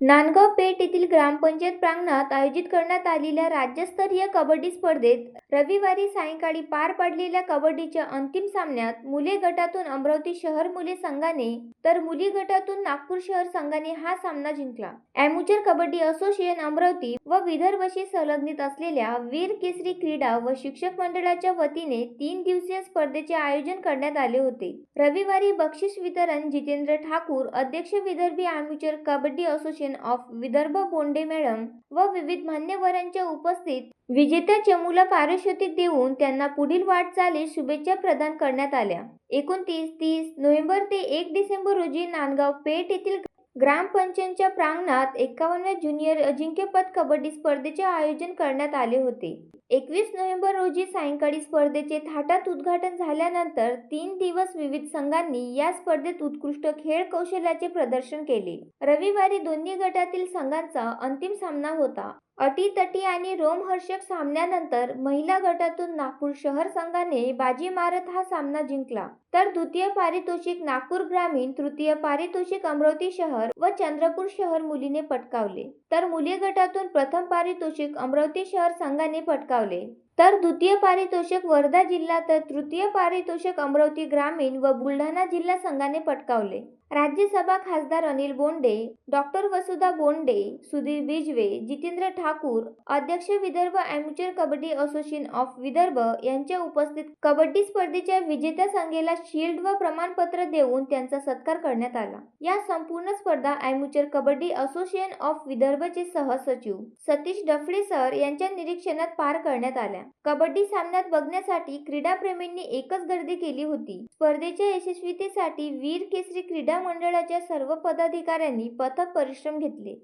नांदगाव पेठ येथील ग्रामपंचायत प्रांगणात आयोजित करण्यात आलेल्या राज्यस्तरीय कबड्डी स्पर्धेत रविवारी सायंकाळी पार पडलेल्या कबड्डीच्या अंतिम सामन्यात मुले गटातून अमरावती शहर मुले संघाने तर मुली गटातून नागपूर शहर संघाने हा सामना जिंकला. ॲम्युचर कबड्डी असोसिएशन अमरावती व विदर्भशी संलग्नित असलेल्या वीर केसरी क्रीडा व शिक्षक मंडळाच्या वतीने तीन दिवसीय स्पर्धेचे आयोजन करण्यात आले होते. रविवारी बक्षीस वितरण जितेंद्र ठाकूर अध्यक्ष विदर्भी amateur kabaddi association of Vidarbha Bonde madam व विविध मान्यवरांच्या उपस्थित विजेत्या चमूला पारितोषिक देऊन त्यांना पुढील वाटचालीस शुभेच्छा प्रदान करण्यात आल्या. एकोणतीस तीस नोव्हेंबर ते एक डिसेंबर रोजी नांदगाव पेठ येथील ग्रामपंचायतच्या प्रांगणात एकावन्न ज्युनियर अजिंक्यपद कबड्डी स्पर्धेचे आयोजन करण्यात आले होते. एकवीस नोव्हेंबर रोजी सायंकाळी स्पर्धेचे थाटात उद्घाटन झाल्यानंतर तीन दिवस विविध संघांनी या स्पर्धेत उत्कृष्ट खेळ कौशल्याचे प्रदर्शन केले. रविवारी दोन्ही गटातील संघांचा अंतिम सामना होता. अटीतटी आणि रोमहर्षक सामन्यानंतर महिला गटातून नागपूर शहर संघाने बाजी मारत हा सामना जिंकला. तर द्वितीय पारितोषिक नागपूर ग्रामीण तृतीय पारितोषिक अमरावती शहर व चंद्रपूर शहर मुलीने पटकावले. तर मुली गटातून प्रथम पारितोषिक अमरावती शहर संघाने पटकावले. પાવલે तर द्वितीय पारितोषिक वर्धा जिल्हा तर तृतीय पारितोषिक अमरावती ग्रामीण व बुलढाणा जिल्हा संघाने पटकावले. राज्यसभा खासदार अनिल बोंडे डॉक्टर वसुधा बोंडे सुधीर बिजवे जितेंद्र ठाकूर अध्यक्ष Vidarbha amateur kabaddi association of Vidarbha यांच्या उपस्थित कबड्डी स्पर्धेच्या विजेत्या संघाला शील्ड व प्रमाणपत्र देऊन त्यांचा सत्कार करण्यात आला. या संपूर्ण स्पर्धा अॅम्युचर कबड्डी असोसिएशन ऑफ विदर्भचे सहसचिव सतीश डफळे सर यांच्या निरीक्षणात पार करण्यात आल्या. कबड्डी सामन्यात बघण्यासाठी क्रीडाप्रेमींनी एकच गर्दी केली होती. स्पर्धेच्या यशस्वीतेसाठी वीर केसरी क्रीडा मंडळाच्या सर्व पदाधिकाऱ्यांनी पथक परिश्रम घेतले.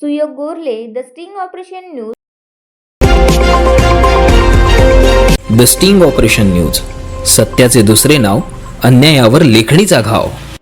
Suyog Gorle the sting operation news. The sting operation news. सत्याचे दुसरे नाव अन्यायावर लेखणीचा घाव.